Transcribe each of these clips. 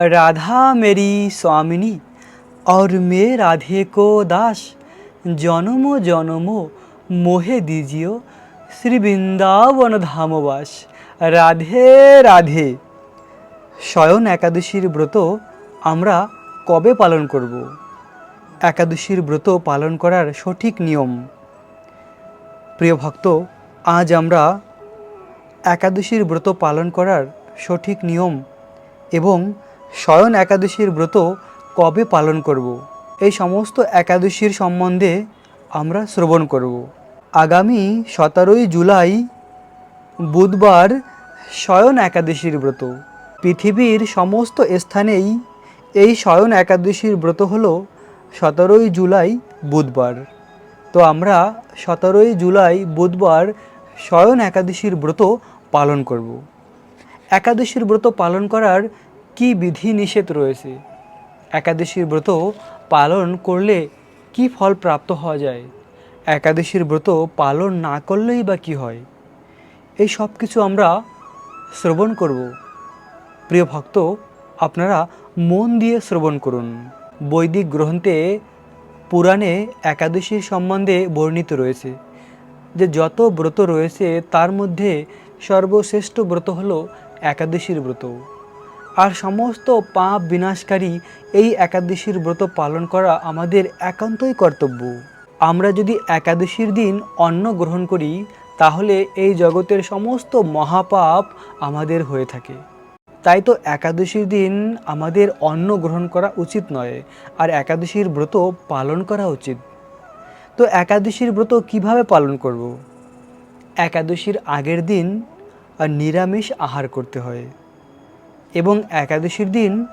राधा मेरी स्वामिनी और मैं राधे को दास জনম জনম মোহে দিজিও শ্রী বৃন্দাবন ধামবাস রাধে রাধে শয়ন একাদশীর ব্রত আমরা কবে পালন করব একাদশীর ব্রত পালন করার সঠিক নিয়ম প্রিয় ভক্ত আজ আমরা একাদশীর ব্রত পালন করার সঠিক নিয়ম এবং শয়ন একাদশীর ব্রত কবে পালন করব? এই সমস্ত একাদশীর সম্বন্ধে আমরা শ্রবণ করব। আগামী সতেরোই জুলাই বুধবার শয়ন একাদশীর ব্রত। পৃথিবীর সমস্ত স্থানেই এই শয়ন একাদশীর ব্রত হল সতেরোই জুলাই বুধবার। তো আমরা সতেরোই জুলাই বুধবার শয়ন একাদশীর ব্রত পালন করব। একাদশীর ব্রত পালন করার কি বিধি নিষেধ রয়েছে? একাদশীর ব্রত পালন করলে কি ফল প্রাপ্ত হওয়া যায়? একাদশীর ব্রত পালন না করলেই বা কী হয়? এই সব কিছু আমরা শ্রবণ করব। প্রিয় ভক্ত, আপনারা মন দিয়ে শ্রবণ করুন। বৈদিক গ্রন্থে পুরাণে একাদশীর সম্বন্ধে বর্ণিত রয়েছে যে যত ব্রত রয়েছে তার মধ্যে সর্বশ্রেষ্ঠ ব্রত হলো একাদশীর ব্রত। আর সমস্ত পাপ বিনাশকারী এই একাদশীর ব্রত পালন করা আমাদের একান্তই কর্তব্য। আমরা যদি একাদশীর দিন অন্ন গ্রহণ করি, তাহলে এই জগতের সমস্ত মহাপাপ আমাদের হয়ে থাকে। তাই তো একাদশীর দিন আমাদের অন্ন গ্রহণ করা উচিত নয়, আর একাদশীর ব্রত পালন করা উচিত। তো একাদশীর ব্রত কীভাবে পালন করব? একাদশীর আগের দিন নিরামিষ আহার করতে হয়। এবং একাদশীর দিন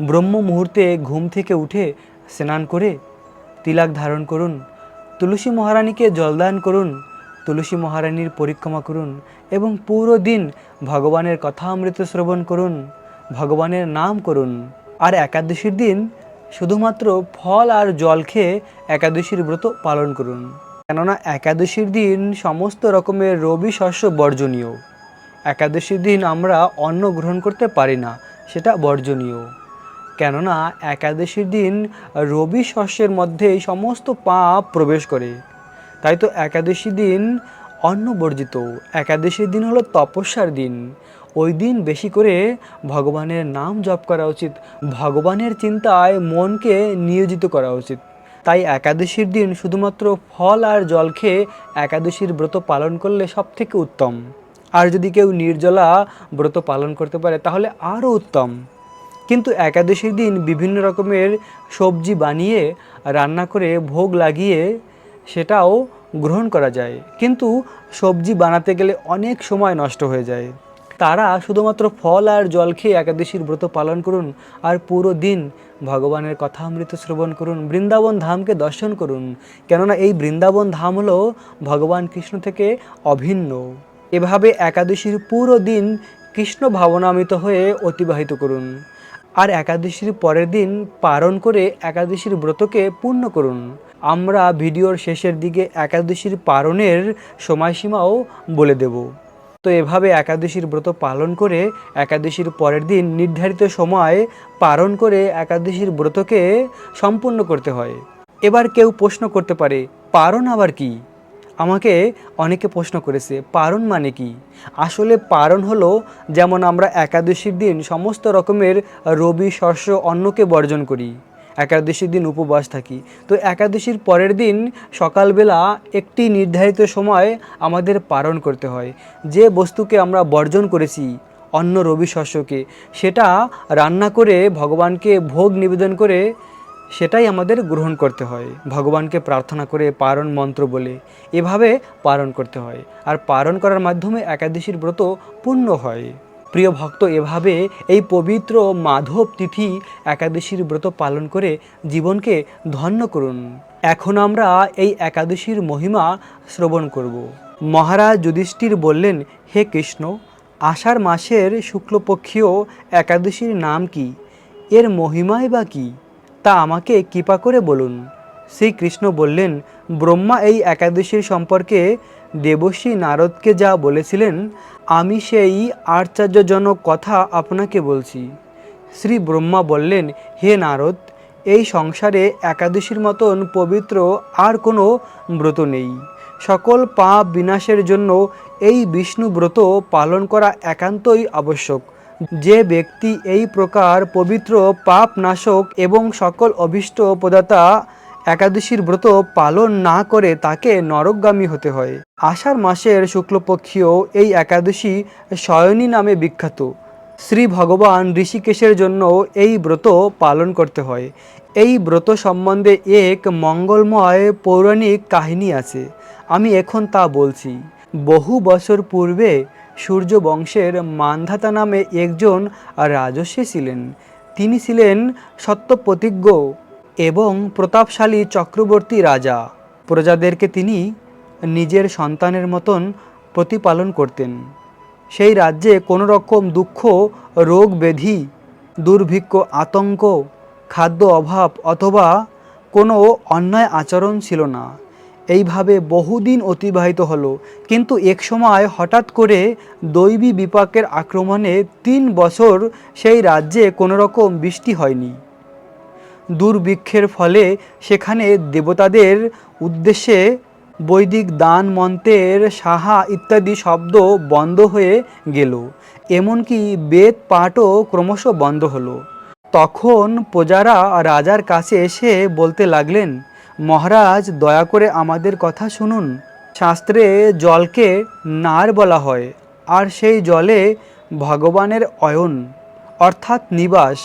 ব্রহ্ম মুহূর্তে ঘুম থেকে উঠে স্নান করে তিলাক ধারণ করুন, তুলসী মহারানীকে জলদান করুন, তুলসী মহারানীর পরিক্রমা করুন এবং পুরো দিন ভগবানের কথা অমৃত শ্রবণ করুন, ভগবানের নাম করুন। আর একাদশীর দিন শুধুমাত্র ফল আর জল খেয়ে একাদশীর ব্রত পালন করুন। কেননা একাদশীর দিন সমস্ত রকমের রবি শস্য বর্জনীয়। একাদশীর দিন আমরা অন্ন গ্রহণ করতে পারি না, সেটা বর্জনীয়। কেননা একাদশীর দিন রবি শস্যের মধ্যেই সমস্ত পাপ প্রবেশ করে। তাই তো একাদশী দিন অন্ন বর্জিত একাদশীর দিন হলো তপস্যার দিন। ওই দিন বেশি করে ভগবানের নাম জপ করা উচিত। ভগবানের চিন্তায় মনকে নিয়োজিত করা উচিত। তাই একাদশীর দিন শুধুমাত্র ফল আর জল খেয়ে একাদশীর ব্রত পালন করলে সব থেকে উত্তম। আর যদি কেউ নির্জলা ব্রত পালন করতে পারে, তাহলে আরও উত্তম। কিন্তু একাদশীর দিন বিভিন্ন রকমের সবজি বানিয়ে, রান্না করে ভোগ লাগিয়ে সেটাও গ্রহণ করা যায়। কিন্তু সবজি বানাতে গেলে অনেক সময় নষ্ট হয়ে যায়। তারা শুধুমাত্র ফল আর জল খেয়ে একাদশীর ব্রত পালন করুন আর পুরো দিন ভগবানের কথা অমৃত শ্রবণ করুন, বৃন্দাবন ধামকে দর্শন করুন। কেননা এই বৃন্দাবন ধাম হলো ভগবান কৃষ্ণ থেকে অভিন্ন। এভাবে একাদশীর পুরো দিন কৃষ্ণ ভাবনামিত হয়ে অতিবাহিত করুন। আর একাদশীর পরের দিন পালন করে একাদশীর ব্রতকে পূর্ণ করুন। আমরা ভিডিওর শেষের দিকে একাদশীর পালনের সময়সীমাও বলে দেব। তো এভাবে একাদশীর ব্রত পালন করে একাদশীর পরের দিন নির্ধারিত সময় পালন করে একাদশীর ব্রতকে সম্পূর্ণ করতে হয়। এবার কেউ প্রশ্ন করতে পারে, পারণ আবার কি? আমাকে অনেকে প্রশ্ন করেছে, পারণ মানে কি? আসলে পারণ হলো যেমন আমরা একাদশীর দিন সমস্ত রকমের রবি, শস্য, অন্নকে বর্জন করি। একাদশীর দিন উপবাস থাকি। তো একাদশীর পরের দিন সকালবেলা একটি নির্ধারিত সময় আমাদের পালন করতে হয়। যে বস্তুকে আমরা বর্জন করেছি, অন্ন, রবি, শস্যকে, সেটা রান্না করে ভগবানকে ভোগ নিবেদন করে সেটাই আমাদের গ্রহণ করতে হয়। ভগবানকে প্রার্থনা করে পারণ মন্ত্র বলে এভাবে পালন করতে হয়। আর পালন করার মাধ্যমে একাদশীর ব্রত পূর্ণ হয়। প্রিয় ভক্ত, এভাবে এই পবিত্র মাধব তিথি একাদশীর ব্রত পালন করে জীবনকে ধন্য করুন। এখন আমরা এই একাদশীর মহিমা শ্রবণ করব। মহারাজ যুধিষ্ঠির বললেন, হে কৃষ্ণ, আষাঢ় মাসের শুক্লপক্ষীয় একাদশীর নাম কি? এর মহিমাই বা কী? তা আমাকে কৃপা করে বলুন। শ্রীকৃষ্ণ বললেন, ব্রহ্মা এই একাদশীর সম্পর্কে দেবশ্রী নারদকে যা বলেছিলেন, আমি সেই আশ্চর্যজনক কথা আপনাকে বলছি। শ্রী ব্রহ্মা বললেন, হে নারদ, এই সংসারে একাদশীর মতন পবিত্র আর কোনো ব্রত নেই। সকল পাপ বিনাশের জন্য এই বিষ্ণু ব্রত পালন করা একান্তই আবশ্যক। যে ব্যক্তি এই প্রকার পবিত্র পাপ নাশক এবং সকল অভীষ্ট প্রদাতা একাদশীর ব্রত পালন না করে তাকে নরকগামী হতে হয়। আষাঢ় মাসের শুক্লপক্ষীয় এই একাদশী শয়নী নামে বিখ্যাত। শ্রী ভগবান ঋষিকেশের জন্য এই ব্রত পালন করতে হয়। এই ব্রত সম্বন্ধে এক মঙ্গলময় পৌরাণিক কাহিনী আছে। আমি এখন তা বলছি। বহু বছর পূর্বে সূর্য বংশের মান্ধাতা নামে একজন রাজস্বী ছিলেন। তিনি ছিলেন সত্যপ্রতিজ্ঞ এবং প্রতাপশালী চক্রবর্তী রাজা। প্রজাদেরকে তিনি নিজের সন্তানের মতন প্রতিপালন করতেন। সেই রাজ্যে কোনো রকম দুঃখ, রোগ ব্যাধি, দুর্ভিক্ষ, আতঙ্ক, খাদ্য অভাব অথবা কোনো অন্যায় আচরণ ছিল না। এইভাবে বহুদিন অতিবাহিত হলো। কিন্তু এক সময় হঠাৎ করে দৈবী বিপাকের আক্রমণে তিন বছর সেই রাজ্যে কোনো রকম বৃষ্টি হয়নি। দুর্ভিক্ষের ফলে সেখানে দেবতাদের উদ্দেশ্যে বৈদিক দান মন্ত্রের সাহা ইত্যাদি শব্দ বন্ধ হয়ে গেল। এমনকি বেদ পাঠও ক্রমশ বন্ধ হলো। তখন প্রজারা রাজার কাছে এসে বলতে লাগলেন মহারাজ, দয়া করে আমাদের কথা শুনুন। শাস্ত্রে জলকে নার বলা হয়, আর সেই জলে ভগবানের অয়ন, অর্থাৎ নিবাস।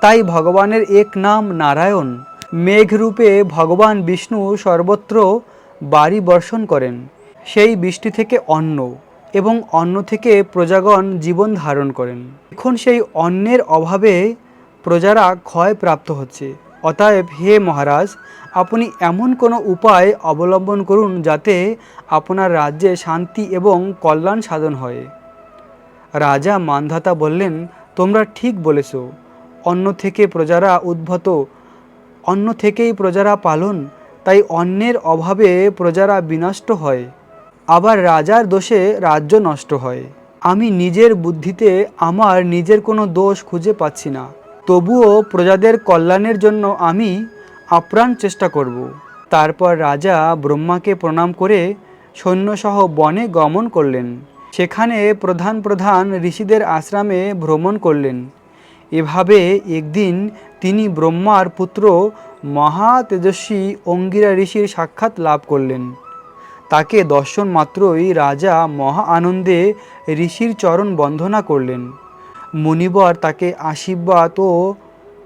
তাই ভগবানের এক নাম নারায়ণ। মেঘরূপে ভগবান বিষ্ণু সর্বত্র বাড়ি বর্ষণ করেন। সেই বৃষ্টি থেকে অন্ন, এবং অন্ন থেকে প্রজাগণ জীবন ধারণ করেন। এখন সেই অন্নের অভাবে প্রজারা ক্ষয় প্রাপ্ত হচ্ছে। অতএব হে মহারাজ, আপনি এমন কোনো উপায় অবলম্বন করুন যাতে আপনার রাজ্যে শান্তি এবং কল্যাণ সাধন হয়। রাজা মানধাতা বললেন, তোমরা ঠিক বলেছ। অন্য থেকে প্রজারা উদ্ভূত, অন্য থেকেই প্রজারা পালন, তাই অন্যের অভাবে প্রজারা বিনষ্ট হয়। আবার রাজার দোষে রাজ্য নষ্ট হয়। আমি নিজের বুদ্ধিতে আমার নিজের কোনো দোষ খুঁজে পাচ্ছি না। তবুও প্রজাদের কল্যাণের জন্য আমি আপ্রাণ চেষ্টা করব। তারপর রাজা ব্রহ্মাকে প্রণাম করে সৈন্যসহ বনে গমন করলেন। সেখানে প্রধান প্রধান ঋষিদের আশ্রমে ভ্রমণ করলেন। এভাবে একদিন তিনি ব্রহ্মার পুত্র মহা তেজস্বী অঙ্গিরা ঋষির সাক্ষাৎ লাভ করলেন। তাকে দর্শন মাত্রই রাজা মহা আনন্দে ঋষির চরণ বন্ধনা করলেন। মুনিবর তাকে আশীর্বাদ ও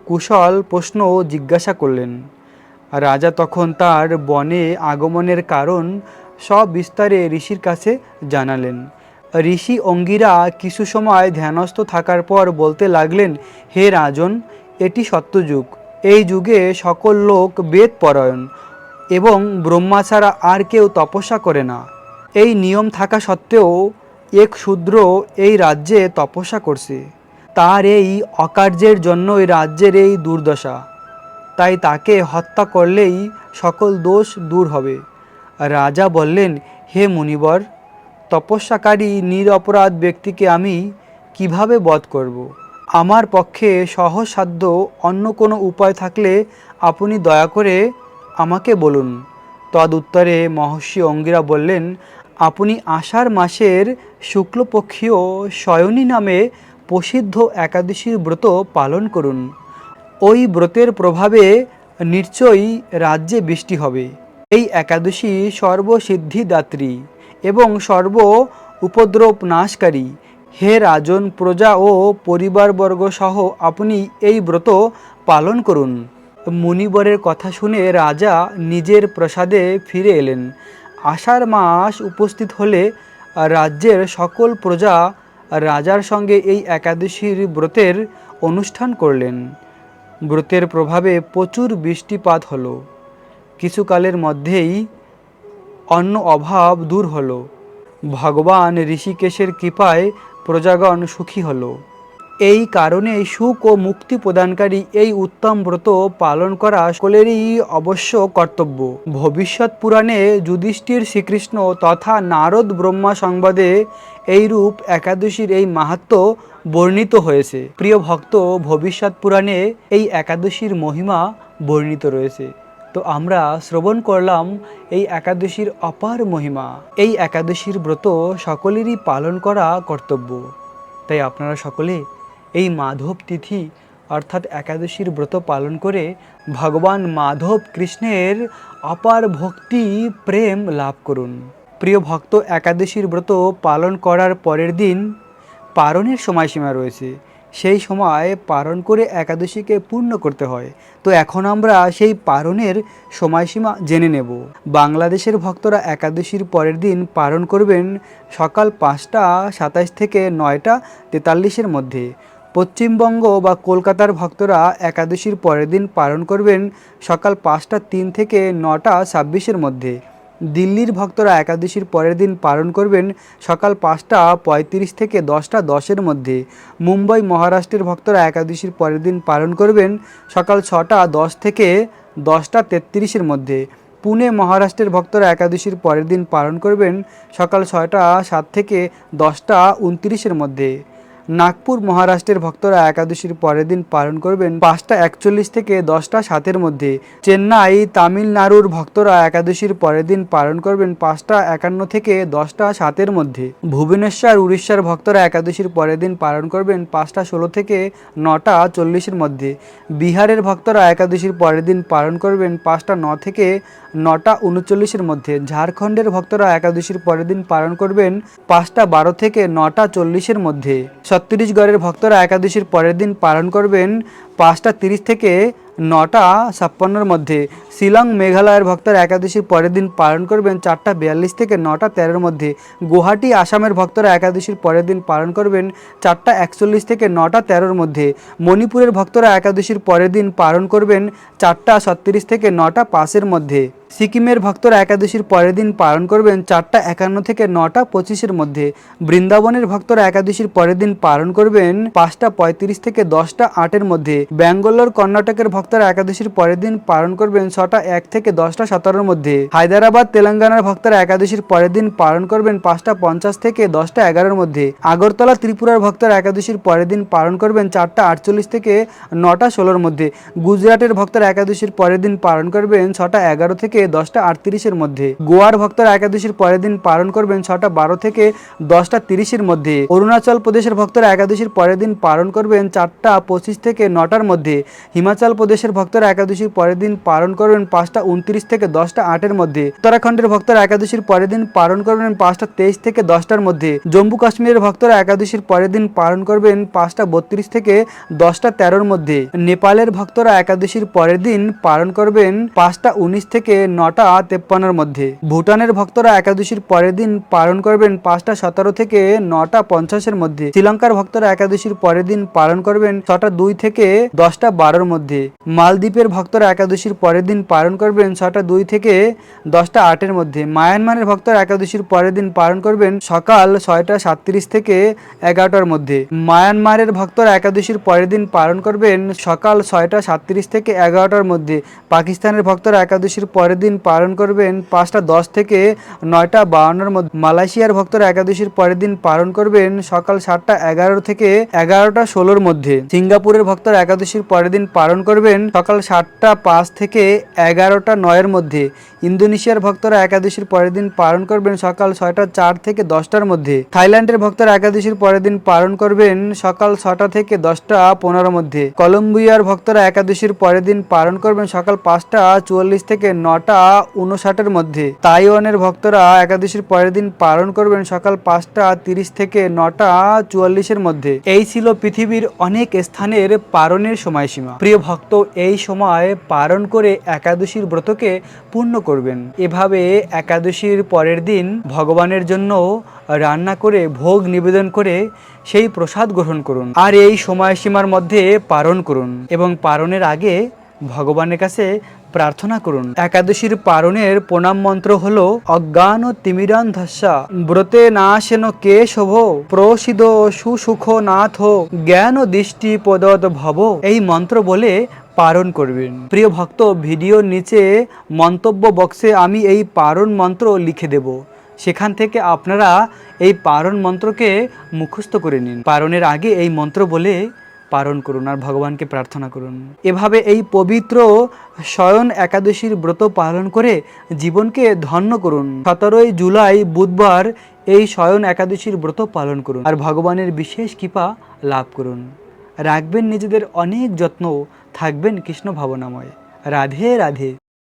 কুশল প্রশ্ন জিজ্ঞাসা করলেন। রাজা তখন তার বনে আগমনের কারণ সব বিস্তারে ঋষির কাছে জানালেন। ঋষি অঙ্গিরা কিছু সময় ধ্যানস্থ থাকার পর বলতে লাগলেন, হে রাজন, এটি সত্যযুগ। এই যুগে সকল লোক বেদ পরায়ণ এবং ব্রহ্মা ছাড়া আর কেউ তপস্যা করে না। এই নিয়ম থাকা সত্ত্বেও এক শূদ্র এই রাজ্যে তপস্যা করছে। তার এই অকার্যের জন্য জন্যই রাজ্যের এই দুর্দশা। তাই তাকে হত্যা করলেই সকল দোষ দূর হবে। রাজা বললেন, হে মুনিবর, তপস্যাকারী নিরপরাধ ব্যক্তিকে আমি কীভাবে বধ করব। আমার পক্ষে সহসাধ্য অন্য কোনো উপায় থাকলে আপনি দয়া করে আমাকে বলুন। তদুত্তরে মহর্ষি অঙ্গিরা বললেন, আপনি আষাঢ় মাসের শুক্লপক্ষীয় শয়নী নামে প্রসিদ্ধ একাদশীর ব্রত পালন করুন। ওই ব্রতের প্রভাবে নিশ্চয়ই রাজ্যে বৃষ্টি হবে। এই একাদশী সর্বসিদ্ধিদাত্রী এবং সর্ব উপদ্রব নাশকারী হে রাজন, প্রজা ও পরিবারবর্গ সহ আপনি এই ব্রত পালন করুন। মুনিবরের কথা শুনে রাজা নিজের প্রসাদে ফিরে এলেন। আষাঢ় মাস উপস্থিত হলে রাজ্যের সকল প্রজা রাজার সঙ্গে এই একাদশীর ব্রতের অনুষ্ঠান করলেন। ব্রতের প্রভাবে প্রচুর বৃষ্টিপাত হল। কিছুকালের মধ্যেই অন্য অভাব দূর হল। ভগবান ঋষিকেশের কৃপায় প্রজাগণ সুখী হলো। এই কারণে সুখ ও মুক্তি প্রদানকারী এই উত্তম ব্রত পালন করা সকলেরই অবশ্য কর্তব্য। ভবিষ্যৎ পুরাণে যুধিষ্ঠির শ্রীকৃষ্ণ তথা নারদ ব্রহ্মা সংবাদে এইরূপ একাদশীর এই মাহাত্ম বর্ণিত হয়েছে। প্রিয় ভক্ত, ভবিষ্যৎ পুরাণে এই একাদশীর মহিমা বর্ণিত রয়েছে। তো আমরা শ্রবণ করলাম এই একাদশীর অপার মহিমা। এই একাদশীর ব্রত সকলেরই পালন করা কর্তব্য। তাই আপনারা সকলে এই মাধব তিথি, অর্থাৎ একাদশীর ব্রত পালন করে ভগবান মাধব কৃষ্ণের অপার ভক্তি, প্রেম লাভ করুন। প্রিয় ভক্ত, একাদশীর ব্রত পালন করার পরের দিন পারণের সময়সীমা রয়েছে। সেই সময় পারণ করে একাদশীকে পূর্ণ করতে হয়। তো এখন আমরা সেই পারণের সময়সীমা জেনে নেব। বাংলাদেশের ভক্তরা একাদশীর পরের দিন পালন করবেন সকাল পাঁচটা সাতাইশ থেকে নয়টা তেতাল্লিশের মধ্যে। পশ্চিমবঙ্গ বা কলকাতার ভক্তরা একাদশীর পরের দিন পালন করবেন সকাল পাঁচটা তিন থেকে নটা ছাব্বিশের মধ্যে। দিল্লির ভক্তরা একাদশীর পরের দিন পালন করবেন সকাল পাঁচটা পঁয়ত্রিশ থেকে দশটা দশের মধ্যে। মুম্বাই, মহারাষ্ট্রের ভক্তরা একাদশীর পরের দিন পালন করবেন সকাল ছটা দশ থেকে দশটা তেত্রিশের মধ্যে। পুনে, মহারাষ্ট্রের ভক্তরা একাদশীর পরের দিন পালন করবেন সকাল ছয়টা সাত থেকে দশটা উনত্রিশের মধ্যে। নাগপুর মহারাষ্ট্রের ভক্তরা একাদশীর পরের দিন পালন করবেন পাঁচটা একচল্লিশ থেকে দশটা সাতের মধ্যে। চেন্নাই, তামিলনাড়ুর ভক্তরা একাদশীর পরের দিন পালন করবেন পাঁচটা একান্ন থেকে দশটা সাতের মধ্যে। ভুবনেশ্বর, উড়িষ্যার ভক্তরা একাদশীর পরের দিন পালন করবেন পাঁচটা ষোলো থেকে নটা চল্লিশের মধ্যে। বিহারের ভক্তরা একাদশীর পরের দিন পালন করবেন পাঁচটা ন থেকে নটা উনচল্লিশের মধ্যে। ঝাড়খণ্ডের ভক্তরা একাদশীর পরের দিন পালন করবেন পাঁচটা বারো থেকে নটা চল্লিশের মধ্যে। ছত্তিশগড়ের ভক্তরা একাদশীর পরের দিন পালন করবেন পাঁচটা তিরিশ থেকে নটা ছাপ্পান্নর মধ্যে। শিলং মেঘালয়ের ভক্তরা একাদশীর পরের দিন পালন করবেন চারটা বিয়াল্লিশ থেকে নটা তেরোর মধ্যে। গুয়াহাটি, আসামের ভক্তরা একাদশীর পরের দিন পালন করবেন চারটা একচল্লিশ থেকে নটা তেরোর মধ্যে। মণিপুরের ভক্তরা একাদশীর পরের দিন পালন করবেন চারটা ছত্রিশ থেকে নটা পাঁচের মধ্যে। সিকিমের ভক্তরা একাদশীর পরের দিন পালন করবেন চারটা একান্ন থেকে নটা পঁচিশের মধ্যে। বৃন্দাবনের ভক্তরা একাদশীর পরের দিন পালন করবেন পাঁচটা পঁয়ত্রিশ থেকে দশটা আটের মধ্যে। ব্যাঙ্গালোর, কর্ণাটকের ভক্তরা একাদশীর পরের দিন পালন করবেন ছটা এক থেকে দশটা সতেরোর মধ্যে। হায়দ্রাবাদ, তেলেঙ্গানার ভক্তরা একাদশীর পরের দিন পালন করবেন পাঁচটা পঞ্চাশ থেকে দশটা এগারোর মধ্যে। আগরতলা, ত্রিপুরার ভক্তরা একাদশীর পরের দিন পালন করবেন চারটা আটচল্লিশ থেকে নটা ষোলোর মধ্যে। গুজরাটের ভক্তরা একাদশীর পরের দিন পালন করবেন ছটা এগারো থেকে দশটা আটত্রিশের মধ্যে। গোয়ার ভক্তরা একাদশীর পরের দিন পালন করবেন ছটা বারো থেকে দশটা তিরিশের মধ্যে। অরুণাচল প্রদেশের ভক্তরা একাদশীর পরের দিন পালন করবেন চারটা পঁচিশ থেকে নটার মধ্যে। হিমাচল প্রদেশের ভক্তরা একাদশীর পরের দিন পালন করবেন পাঁচটা উনত্রিশ থেকে দশটা আটের মধ্যে। উত্তরাখণ্ডের ভক্তরা একাদশীর পরের দিন পালন করবেন পাঁচটা তেইশ থেকে দশটার মধ্যে। জম্মু কাশ্মীরের ভক্তরা একাদশীর পরের দিন পালন করবেন পাঁচটা বত্রিশ থেকে দশটা তেরোর মধ্যে। নেপালের ভক্তরা একাদশীর পরের দিন পালন করবেন পাঁচটা উনিশ থেকে নটা তেপ্পান্নর মধ্যে। ভুটানের ভক্তরা একাদশীর পরের দিন পালন করবেন পাঁচটা সতেরো থেকে নটা পঞ্চাশের মধ্যে। শ্রীলঙ্কার ভক্তরা একাদশীর পরের দিন পালন করবেন ছটা দুই থেকে দশটা বারোর মধ্যে। মালদ্বীপের ভক্তরা একাদশীর পরের দিন পালন করবেন ছটা দুই থেকে দশটা আটের মধ্যে। মায়ানমারের ভক্তরা একাদশীর পরের দিন পালন করবেন সকাল ছয়টা সাতত্রিশ থেকে এগারোটার মধ্যে। মায়ানমারের ভক্তরা একাদশীর পরের দিন পালন করবেন সকাল ছয়টা সাতত্রিশ থেকে এগারোটার মধ্যে। পাকিস্তানের ভক্তরা একাদশীর পরের দিন পালন করবেন। পাঁচটা দশ থেকে নয়টা বাউন্নর মধ্যে। মালয়েশিয়ার ভক্তরা একাদশীর পরের দিন পালন করবেন সকাল সাতটা এগারো থেকে এগারোটা ষোলোর মধ্যে। সিঙ্গাপুরের ভক্তরা একাদশীর পরের দিন পালন করবেন সকাল সাতটা পাঁচ থেকে এগারোটা নয়ের মধ্যে। ইন্দোনেশিয়ার ভক্তরা একাদশীর পরের দিন পালন করবেন সকাল ছয়টা চার থেকে দশটার মধ্যে। থাইল্যান্ডের ভক্তরা একাদশীর পরের দিন পালন করবেন সকাল ছটা থেকে দশটা পনেরোর মধ্যে। কলম্বিয়ার ভক্তরা একাদশীর পরের দিন পালন করবেন সকাল পাঁচটা চুয়াল্লিশ থেকে নটা উনষাটের মধ্যে। তাইওয়ানের ভক্তরা একাদশীর পরের দিন পালন করবেন সকাল পাঁচটা তিরিশ থেকে নটা চুয়াল্লিশের মধ্যে। এই ছিল পৃথিবীর অনেক স্থানের পারণের সময়সীমা। প্রিয় ভক্ত, এই সময় পারণ করে একাদশীর ব্রতকে পূর্ণ করবেন। এভাবে একাদশীর পরের দিন ভগবানের জন্য রান্না করে, ভোগ নিবেদন করে সেই প্রসাদ গ্রহণ করুন। আর এই সময়সীমার মধ্যে পারণ করুন এবং পারণের আগে ভগবানের কাছে প্রার্থনা করুন। একাদশীর পারণের প্রণাম মন্ত্র হল, অজ্ঞান ও তিমিরান ধস্যা, ব্রতে না সেন কে শোভ প্রসিদ সুসুখ নাথ, জ্ঞান ও দৃষ্টি পদত ভব। এই মন্ত্র বলে পারণ করবেন। প্রিয় ভক্ত, ভিডিওর নিচে মন্তব্য বক্সে আমি এই পারণ মন্ত্র লিখে দেব। সেখান থেকে আপনারা এই পারণ মন্ত্রকে মুখস্থ করে নিন। পারণের আগে এই মন্ত্র বলে পালন করুন আর ভগবানকে প্রার্থনা করুন। এভাবে এই পবিত্র শয়ন একাদশীর ব্রত পালন করে জীবনকে ধন্য করুন। সতেরোই জুলাই বুধবার এই শয়ন একাদশীর ব্রত পালন করুন আর ভগবানের বিশেষ কৃপা লাভ করুন। রাখবেন নিজেদের অনেক যত্ন, থাকবেন কৃষ্ণ ভাবনাময়। রাধে রাধে।